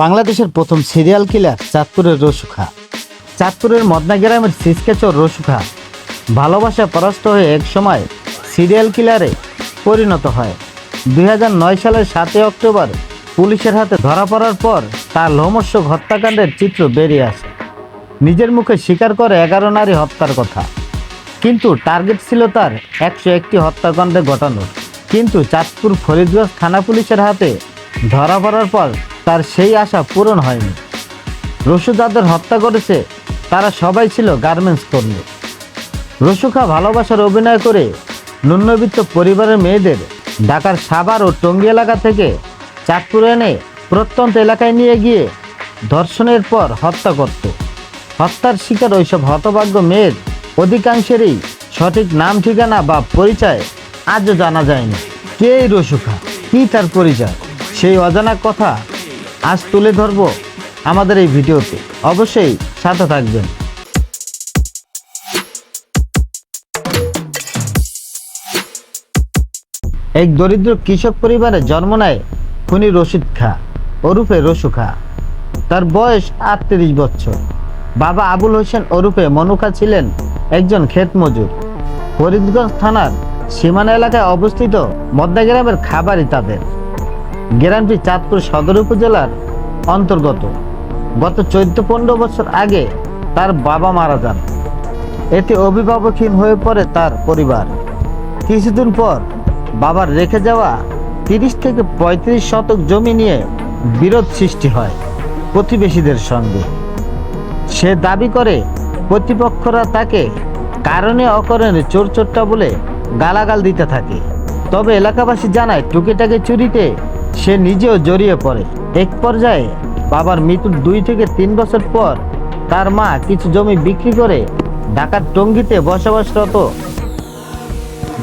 বাংলাদেশের প্রথম serial killer চাঁদপুরের রসুখা। চাঁদপুরের মদনা গ্রামের সিসকেচর রসুখা। ভালোবাসা পরাস্ত হয়ে এক সময় সিরিয়াল কিলারে পরিণত হয়। দু হাজার নয় সালের সাতই অক্টোবর পুলিশের হাতে ধরা পড়ার পর তার লোমস্যক হত্যাকাণ্ডের চিত্র বেরিয়ে আসে। নিজের মুখে স্বীকার করে এগারো নারী হত্যার কথা। কিন্তু টার্গেট ছিল তার একশো একটি হত্যাকাণ্ডে ঘটানোর। কিন্তু চাঁদপুর ফরিদগঞ্জ থানা পুলিশের হাতে ধরা পড়ার পর তার সেই আশা পূরণ হয়নি। রসু যাদের হত্যা করেছে, তারা সবাই ছিল গার্মেন্টস কর্মী। রসুখা ভালোবাসার অভিনয় করে ন্যূনবিত্ত পরিবারের মেয়েদের ঢাকার সাভার ও টঙ্গী এলাকা থেকে চাঁদপুর এনে প্রত্যন্ত এলাকায় নিয়ে গিয়ে ধর্ষণের পর হত্যা করত। হত্যার শিকার ওইসব হতভাগ্য মেয়ের অধিকাংশেরই সঠিক নাম, ঠিকানা বা পরিচয় আজও জানা যায়নি। কে রসুখা? কি তার পরিচয়? সেই অজানা কথা আজ তুলে ধরব আমাদের এই ভিডিওতে। অবশ্যই সাথে থাকবেন। এক দরিদ্র কৃষক পরিবারে জন্ম নেয় খুনি রশিদ খা ওরুফে রসু খা। তার বয়স আটত্রিশ বছর। বাবা আবুল হোসেন ওরুফে মনুখা ছিলেন একজন ক্ষেত মজুর ফরিদগঞ্জ থানার সীমানা এলাকায় অবস্থিত মদ্দা গ্রামের খাবারই তাদের। গ্রামটি চাঁদপুর সদর উপজেলার অন্তর্গত। গত চোদ্দ পনেরো বছর আগে তার বাবা মারা যান। এতে অভিভাবকহীন হয়ে পড়ে তার পরিবার। কিছুদিন পর বাবার রেখে যাওয়া তিরিশ থেকে পঁয়ত্রিশ শতক জমি নিয়ে বিরোধ সৃষ্টি হয় প্রতিবেশীদের সঙ্গে। সে দাবি করে, প্রতিপক্ষরা তাকে কারণে অকারণে চোর চোরটা বলে গালাগাল দিতে থাকে। তবে এলাকাবাসী জানায়, টুকিটাকে চুরিতে সে নিজেও জড়িয়ে পড়ে। এক পর্যায়ে বাবার মৃত্যুর দুই থেকে তিন বছর পর তার মা কিছু জমি বিক্রি করে ঢাকার টঙ্গিতে বসবাসরত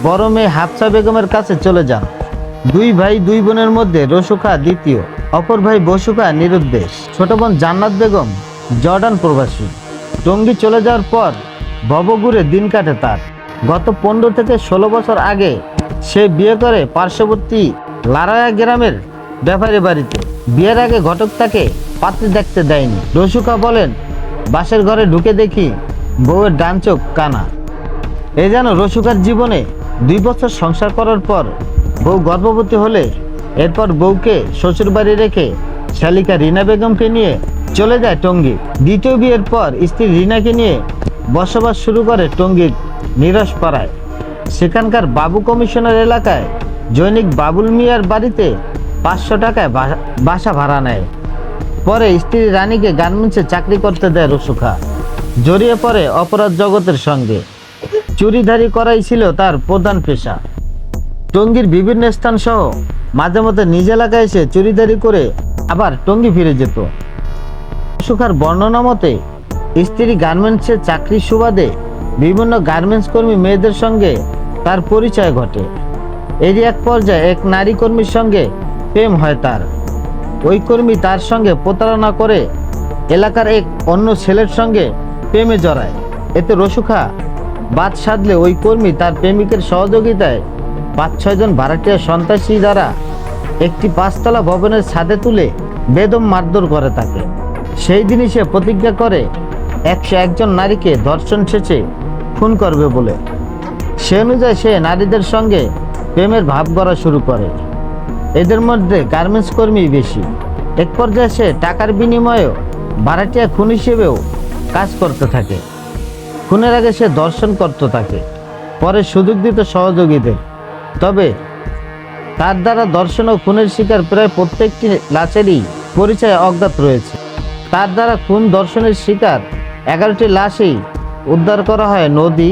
বড় মেয়ে হাফসা বেগমের কাছে চলে যান। দুই ভাই দুই বোনের মধ্যে রসুখা দ্বিতীয়, অপর ভাই বসুখা নিরুদ্দেশ। ছোট বোন জান্নাত বেগম জর্ডান প্রবাসী। টঙ্গি চলে যাওয়ার পর ভবঘুরে দিন কাটে তার। গত পনেরো থেকে ষোলো বছর আগে সে বিয়ে করে পার্শ্ববর্তী লারায়া গ্রামের ব্যাপারী বাড়িতে। বিয়ের আগে ঘটক তাকে পাত্রে দেখতে দেয়নি। রসুকা বলেন, বাসের ঘরে ঢুকে দেখি বউয়ের ডান চোখ কানা। এ যেন রসুকার জীবনে দুই বছর সংসার করার পর বউ গর্ভবতী হলে এরপর বউকে শ্বশুরবাড়ি রেখে শালিকা রিনা বেগমকে নিয়ে চলে যায় টঙ্গী। দ্বিতীয় বিয়ের পর স্ত্রী রিনাকে নিয়ে বসবাস শুরু করে টঙ্গীর নিরস পাড়ায়। সেখানকার বাবু কমিশনার এলাকায় জৈনিক বাবুল মিয়ার বাড়িতে পাঁচশো টাকায় বাসা ভাড়া নেয়। পরে স্ত্রী রানীকে গার্মেন্টসে চাকরি করতে দেয় রসুখা। জড়িয়ে পড়ে অপরাধ জগতের সঙ্গে। চুরিধারি করাই ছিল তার প্রধান পেশা। টঙ্গীর বিভিন্ন স্থান সহ মাঝে মধ্যে নিজ এলাকায় এসে চুরিদারি করে আবার টঙ্গী ফিরে যেত। সুখার বর্ণনা মতে, স্ত্রী গার্মেন্টসে চাকরির সুবাদে বিভিন্ন গার্মেন্টস কর্মী মেয়েদের সঙ্গে তার পরিচয় ঘটে। এরই এক পর্যায়ে এক নারী কর্মীর সঙ্গে প্রেম হয় তার। ওই কর্মী তার সঙ্গে প্রতারণা করে এলাকার এক অন্য ছেলের সঙ্গে প্রেমে জড়ায়। এতে রসুখা বাদ সাধলে ওই কর্মী তার প্রেমিকের সহযোগিতায় পাঁচ ছয়জন ভাড়াটিয়া সন্ত্রাসী দ্বারা একটি পাঁচতলা ভবনের ছাদে তুলে বেদম মারধর করে তাকে। সেই দিনই সে প্রতিজ্ঞা করে, একশো একজন নারীকে ধর্ষণ শেষে খুন করবে বলে। সে অনুযায়ী সে নারীদের সঙ্গে প্রেমের ভাব গড়া শুরু করে। এদের মধ্যে গার্মেন্টস কর্মী বেশি। এক পর্যায়ে সে টাকার বিনিময়েও ভাড়াটিয়া খুন হিসেবেও কাজ করতে থাকে। খুনের আগে সে দর্শন করতে থাকে, পরে সুযোগ দিত সহযোগীদের। তবে তার দ্বারা দর্শন ও খুনের শিকার প্রায় প্রত্যেকটি লাশেরই পরিচয় অজ্ঞাত রয়েছে। তার দ্বারা খুন দর্শনের শিকার এগারোটি লাশেই উদ্ধার করা হয় নদী,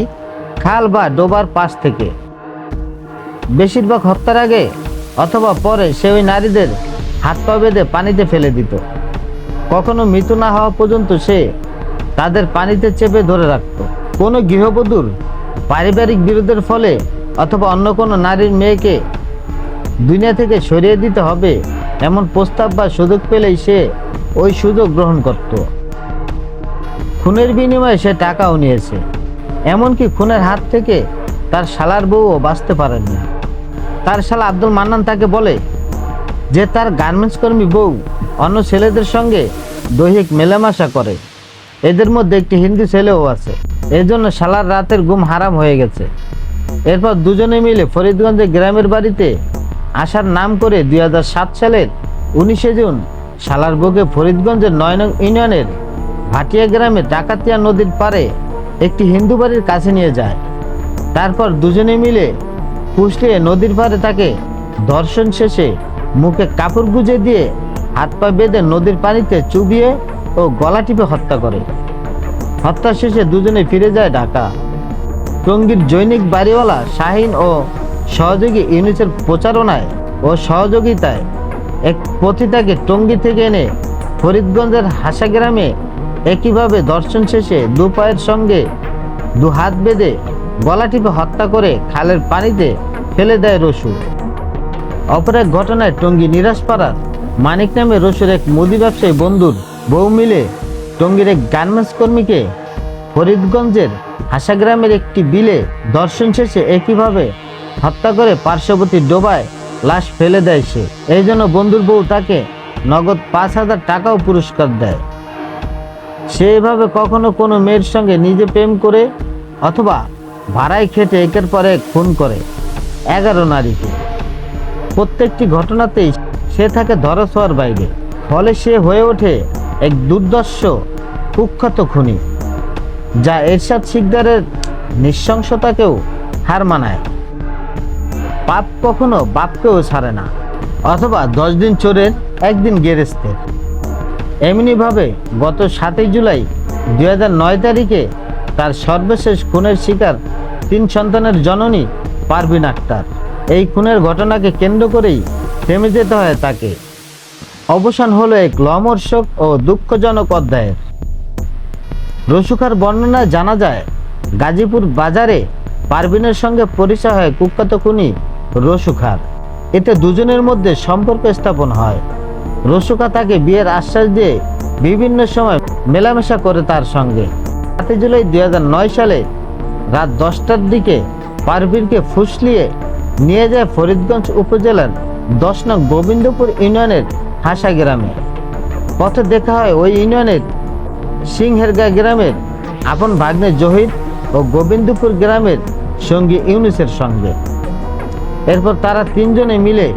খাল বা ডোবার পাশ থেকে। বেশিরভাগ হত্যার আগে অথবা পরে সে ওই নারীদের হাত পা বেঁধে পানিতে ফেলে দিত। কখনো মৃত্যু না হওয়া পর্যন্ত সে তাদের পানিতে চেপে ধরে রাখত। কোনো গৃহবধূর পারিবারিক বিরোধের ফলে অথবা অন্য কোনো নারীর মেয়েকে দুনিয়া থেকে সরিয়ে দিতে হবে এমন প্রস্তাব বা সুযোগ পেলেই সে ওই সুযোগ গ্রহণ করত। খুনের বিনিময়ে সে টাকাও নিয়েছে। এমনকি খুনের হাত থেকে তার শালার বউও বাঁচতে পারেননি। তার শালা আব্দুল মান্নান তাকে বলে যে তার গার্মেন্টস কর্মী বউ অন্য ছেলেদের সঙ্গে দৈহিক মেলামেশা করে। এদের মধ্যে একটি হিন্দু ছেলেও আছে। এজন্য শালার রাতের ঘুম হারাম হয়ে গেছে। এরপর দুজনে মিলে ফরিদগঞ্জে গ্রামের বাড়িতে আসার নাম করে দুই হাজার সাত সালের উনিশে জুন শালার বউকে ফরিদগঞ্জের নয় নং ইউনিয়নের ভাটিয়া গ্রামে ডাকাতিয়া নদীর পারে একটি হিন্দু বাড়ির কাছে নিয়ে যায়। তারপর দুজনে মিলে ফুসলিয়ে নদীর পাড়ে তাকে দর্শন শেষে মুখে কাপড় গুজে দিয়ে হাত পা বেঁধে নদীর পানিতে চুবিয়ে ও গলা টিপে হত্যা করে। হত্যা শেষে দুজনে ফিরে যায় ঢাকা। টঙ্গীর জৈনিক বাড়িওয়ালা শাহিন ও সহযোগী ইউনিসের প্রচারণায় ও সহযোগিতায় এক পতিতাকে টঙ্গী থেকে এনে ফরিদগঞ্জের হাসা গ্রামে একইভাবে দর্শন শেষে দু পায়ের সঙ্গে দু হাত বেঁধে গলা টিপে হত্যা করে খালের পানিতে ফেলে দেয় রসু অপর এক ঘটনায় টঙ্গী নিরাজপাড়ার মানিক নামে রসুর এক মুদি ব্যবসায়ী বন্ধুর বউ মিলে টঙ্গীর এক গার্মেন্টস কর্মীকে ফরিদগঞ্জের হাসা গ্রামের একটি বিলে দর্শন শেষে একইভাবে হত্যা করে পার্শ্ববর্তী ডোবায় লাশ ফেলে দেয় সে। এই জন্য বন্ধুর বউ তাকে নগদ পাঁচ হাজার টাকাও পুরস্কার দেয়। সে এভাবে কখনো কোনো মেয়ের সঙ্গে নিজে প্রেম করে অথবা ভাড়ায় খেটে একের পর খুন করে। এগারো নারীকে। প্রত্যেকটি ঘটনাতেই সে থাকে ধরাছোঁয়ার বাইরে। ফলে সে হয়ে ওঠে এক দুর্দর্শ, কুখ্যাত খুনি, যা এরশাদ শিকদারের নৃশংসতাকেও হার মানায়। পাপ কখনো বাপকেও ছাড়ে না, অথবা দশ দিন চোরের একদিন গেরেস্তের এমনিভাবে গত সাতই জুলাই দুই নয় তারিখে তার সর্বশেষ খুনের শিকার তিন সন্তানের জননী পারভিন আক্তার। এই খুনের ঘটনাকে কেন্দ্র করেই থেমে যেতে হয় তাকে। অবসান হলো এক লমর্ষক ও দুঃখজনক অধ্যায়ের। রসুখার বর্ণনায় জানা যায়, গাজীপুর বাজারে পারভিনের সঙ্গে পরিচয় হয় কুখ্যাত খুনি রসুখার। এতে দুজনের মধ্যে সম্পর্ক স্থাপন হয়। রসুকা তাকে বিয়ের আশ্বাস দিয়ে বিভিন্ন সময় মেলামেশা করে তার সঙ্গে। সাতই জুলাই দুই হাজার নয় সালে রাত দশটার দিকে পারভিনকে ফুসলিয়ে নিয়ে যায় ফরিদগঞ্জ উপজেলার দশ নং গোবিন্দপুর ইউনিয়নের হাসা গ্রামে। পথে দেখা হয় ওই ইউনিয়নের সিংহেরগা গ্রামের আপন ভাগ্নে জহির ও গোবিন্দপুর গ্রামের সঙ্গী ইউনিসের সঙ্গে। এরপর তারা তিনজনে মিলে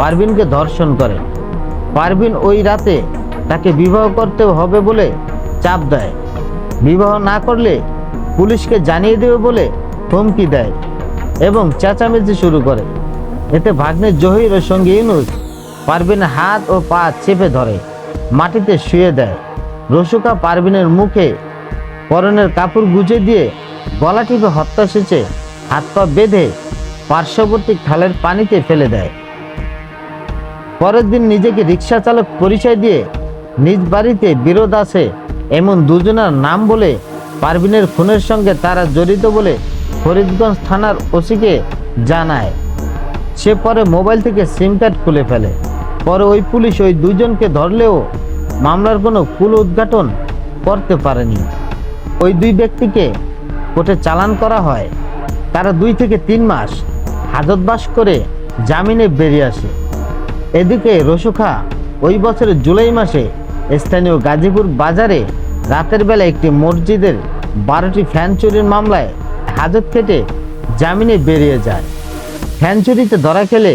পারভিনকে ধর্ষণ করে। পারভিন ওই রাতে তাকে বিবাহ করতে হবে বলে চাপ দেয়। বিবাহ না করলে পুলিশকে জানিয়ে দেবে বলে হুমকি দেয় এবং চেঁচামেচি শুরু করে। এতে ভাগ্নে জহির ও সঙ্গী ইউনুস পারভিনের হাত ও পা চেপে ধরে, মাটিতে শুয়ে দেয়। রসুকা পারভিনের মুখে পরনের কাপড় গুজে দিয়ে গলা টিপে হত্যা শেষে হাত পা বেঁধে পার্শ্ববর্তী খালের পানিতে ফেলে দেয়। পরের দিন নিজেকে রিক্সা চালক পরিচয় দিয়ে নিজ বাড়িতে বিরোধ আছে এমন দুজনার নাম বলে পারভিনের খুনের সঙ্গে তারা জড়িত বলে ফরিদগঞ্জ থানার ওসিকে জানায়। সে পরে মোবাইল থেকে সিম কার্ড খুলে ফেলে। পরে ওই পুলিশ ওই দুজনকে ধরলেও মামলার কোনো কুল উদ্ঘাটন করতে পারেনি। ওই দুই ব্যক্তিকে কোর্টে চালান করা হয়। তারা দুই থেকে তিন মাস হাজতবাস করে জামিনে বেরিয়ে আসে। এদিকে রসুখা ওই বছরের জুলাই মাসে স্থানীয় গাজীপুর বাজারে রাতের বেলা একটি মসজিদের বারোটি ফ্যান চুরির মামলায় হাজত কেটে জামিনে বেরিয়ে যায়। ফ্যান চুরিতে ধরা খেলে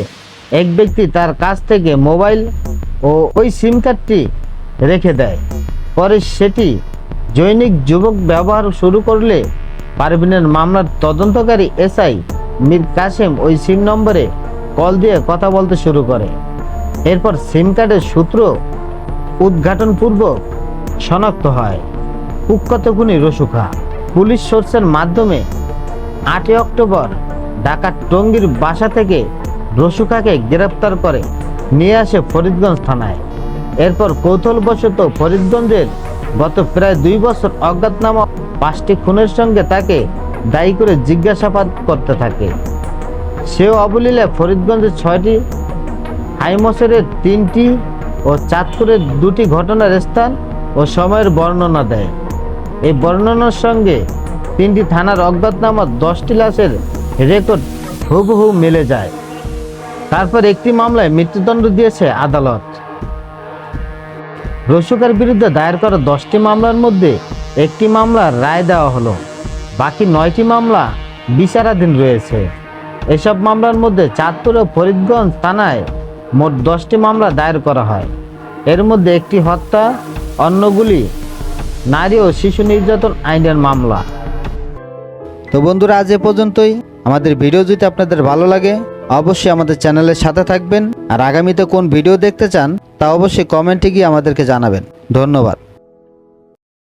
এক ব্যক্তি তার কাছ থেকে মোবাইল ও ওই সিম কার্ডটি রেখে দেয়। পরে সেটি জৈনিক যুবক ব্যবহার শুরু করলে পারভিনের মামলার তদন্তকারী এসআই মীর কাসেম ওই সিম নম্বরে কল দিয়ে কথা বলতে শুরু করে। এরপর সিম কার্ডের সূত্র উদ্ঘাটনপূর্বক শনাক্ত হয়। কুখ্যাত খুনি রসুখা পুলিশ সোর্সের মাধ্যমে আটই অক্টোবর ঢাকার টঙ্গীর বাসা থেকে রসুখাকে গ্রেপ্তার করে নিয়ে আসে ফরিদগঞ্জ থানায়। এরপর কৌতূহলবশত ফরিদগঞ্জের গত প্রায় দুই বছর অজ্ঞাতনামা পাঁচটি খুনের সঙ্গে তাকে দায়ী করে জিজ্ঞাসাবাদ করতে থাকে। সেও অবলীলায় ফরিদগঞ্জের ছয়টি হাইমসেরের তিনটি ও চাঁদপুরের দুটি ঘটনার স্থান ও সময়ের বর্ণনা দেয়। এই বর্ণনার সঙ্গে তিনটি থানার অজ্ঞাতনামা দশটি লাশের রেকর্ড হুবহু মিলে যায়। তারপর একটি মামলায় মৃত্যুদণ্ড দিয়েছে আদালত। রসুকের বিরুদ্ধে দায়ের করা দশটি মামলার মধ্যে একটি মামলার রায় দেওয়া হলো। বাকি নয়টি মামলা বিচারাধীন রয়েছে। এসব মামলার মধ্যে চাঁদপুর ও ফরিদগঞ্জ থানায় মোট দশটি মামলা দায়ের করা হয়। এর মধ্যে একটি হত্যা, অন্যগুলি নারী ও শিশু নির্যাতন আইনের মামলা। তো বন্ধুরা, আজ এ পর্যন্তই। আমাদের ভিডিও যদি আপনাদের ভালো লাগে, অবশ্যই আমাদের চ্যানেলের সাথে থাকবেন। আর আগামীতে কোন ভিডিও দেখতে চান, তা অবশ্যই কমেন্টে গিয়ে আমাদেরকে জানাবেন। ধন্যবাদ।